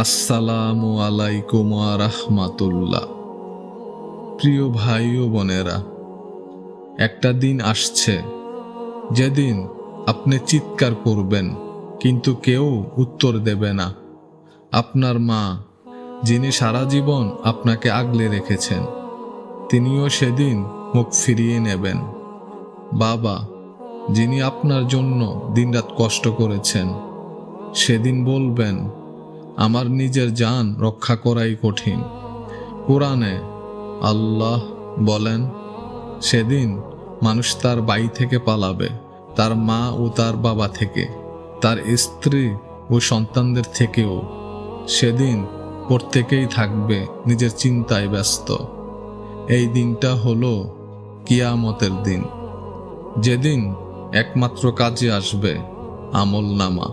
আসসালামু আলাইকুম রাহমাতুল্লাহ। প্রিয় ভাই ও বোনেরা, একটা দিন আসছে, যেদিন আপনি চিৎকার করবেন, কিন্তু কেউ উত্তর দেবে না। আপনার মা, যিনি সারা জীবন আপনাকে আগলে রেখেছেন, তিনিও সেদিন মুখ ফিরিয়ে নেবেন। বাবা, যিনি আপনার জন্য দিনরাত কষ্ট করেছেন, সেদিন বলবেন আমার নিজের যান রক্ষা করাই কঠিন। কোরআনে আল্লাহ বলেন, সেদিন মানুষ তার বাড়ি থেকে পালাবে, তার মা ও তার বাবা থেকে, তার স্ত্রী ও সন্তানদের থেকেও। সেদিন প্রত্যেকেই থাকবে নিজের চিন্তায় ব্যস্ত। এই দিনটা হলো কিয়ামতের দিন। যেদিন একমাত্র কাজে আসবে আমল নামা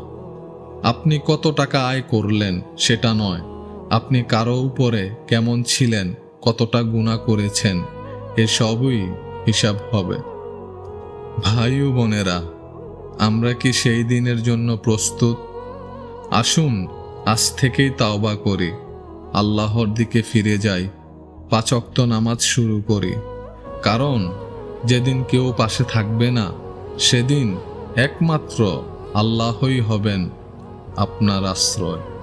আপনি কত টাকা আয় করলেন সেটা নয়। আপনি কারও উপরে কেমন ছিলেন, কতটা গুণা করেছেন এসবই হিসাব হবে। ভাই ও বোনেরা, আমরা কি সেই দিনের জন্য প্রস্তুত? আসুন, আজ থেকেই তাওবা করি। আল্লাহর দিকে ফিরে যাই, পাচক্ত নামাজ শুরু করি। কারণ, যেদিন কেউ পাশে থাকবে না, সেদিন একমাত্র আল্লাহই হবেন। আপনার আশ্রয়।